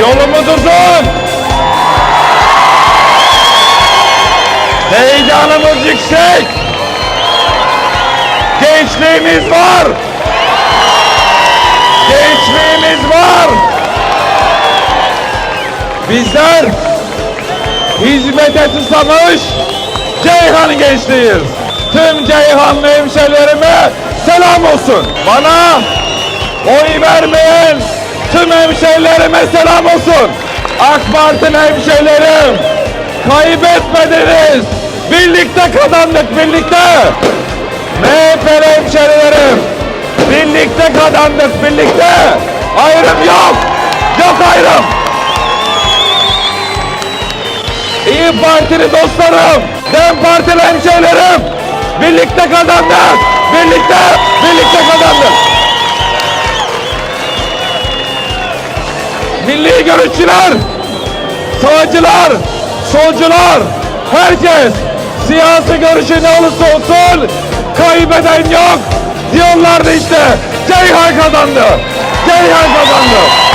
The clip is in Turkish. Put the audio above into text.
Yolumuz uzun. Heyecanımız yüksek. Gençliğimiz var. Gençliğimiz var. Bizler hizmete susamış Ceyhan gençliğiz. Tüm Ceyhanlı hemşerilerime selam olsun. Bana oy vermeyen tüm hemşerilerime selam olsun. AK Parti'nin hemşerilerim kaybetmediniz. Birlikte kazandık birlikte. MHP'li hemşerilerim birlikte kazandık birlikte. Ayrım yok. Yok ayrım. İyi Partili dostlarım, Dem Partili hemşehrilerim, birlikte kazandık, birlikte, birlikte kazandık. Milli görüşçüler, sağcılar, solcular, herkes siyasi görüşü ne olursa olsun kaybeden yok. Diyorlardı işte, Ceyhan kazandı, Ceyhan kazandı.